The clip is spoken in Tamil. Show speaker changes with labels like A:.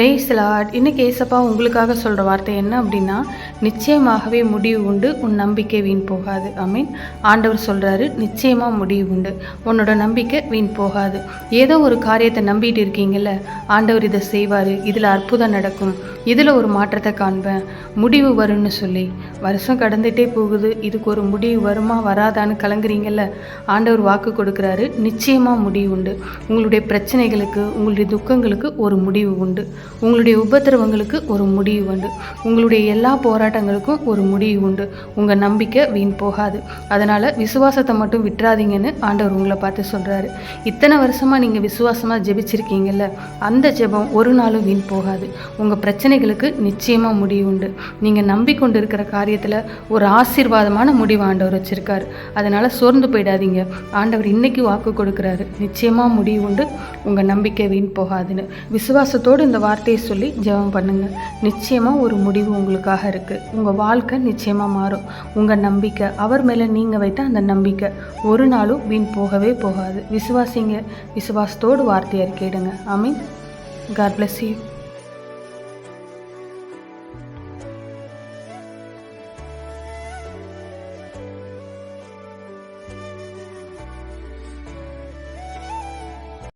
A: பிரேஸ் லார்ட் இன்னைக்கு ஏசப்பா உங்களுக்காக சொல்கிற வார்த்தை என்ன அப்படின்னா நிச்சயமாகவே முடிவு உண்டு உன் நம்பிக்கை வீண் போகாது. அமீன் ஆண்டவர் சொல்கிறாரு நிச்சயமாக முடிவு உண்டு. உன்னோட நம்பிக்கை வீண் போகாது. ஏதோ ஒரு காரியத்தை நம்பிட்டு இருக்கீங்கல்ல ஆண்டவர் இதை செய்வார் இதில் அற்புதம் நடக்கும். இதில் ஒரு மாற்றத்தை காண்பேன். முடிவு வரும்னு சொல்லி. வருஷம் கடந்துகிட்டே போகுது இதுக்கு ஒரு முடிவு வருமா வராதான்னு கலங்குறீங்கல்ல ஆண்டவர் வாக்கு கொடுக்குறாரு நிச்சயமாக முடிவு உண்டு. உங்களுடைய பிரச்சனைகளுக்கு உங்களுடைய துக்கங்களுக்கு ஒரு முடிவு உண்டு. உங்களுடைய உபத்திரவங்களுக்கு ஒரு முடிவு உண்டு. உங்களுடைய எல்லா போராட்டங்களுக்கும் ஒரு முடிவு உண்டு. உங்கள் நம்பிக்கை வீண் போகாது. அதனால் விசுவாசத்தை மட்டும் விட்டுறாதீங்கன்னு ஆண்டவர் உங்களை பார்த்து சொல்கிறாரு இத்தனை வருஷமாக நீங்கள் விசுவாசமாக ஜெபிச்சிருக்கீங்கல்ல அந்த ஜெபம் ஒரு நாளும் வீண் போகாது. உங்கள் பிரச்சனைகளுக்கு நிச்சயமாக முடிவு உண்டு. நீங்கள் நம்பிக்கொண்டு இருக்கிற காரியத்தில் ஒரு ஆசீர்வாதமான முடிவு ஆண்டவர் வச்சுருக்காரு. அதனால் சோர்ந்து போயிடாதீங்க. ஆண்டவர் இன்னைக்கு வாக்கு கொடுக்குறாரு. நிச்சயமாக முடிவு உண்டு. உங்கள் நம்பிக்கை வீண் போகாதுன்னு. விசுவாசத்தோடு இந்த வார்த்தையை சொல்லி ஜெபம் பண்ணுங்க. நிச்சயமாக ஒரு முடிவு உங்களுக்காக இருக்குது உங்கள் வாழ்க்கை நிச்சயமாக மாறும். உங்கள் நம்பிக்கை அவர் மேலே நீங்கள் வைத்த அந்த நம்பிக்கை ஒரு நாளும் வீண் போகவே போகாது. விசுவாசிங்க. விசுவாசத்தோடு வார்த்தையாக கேடுங்க. I mean God bless you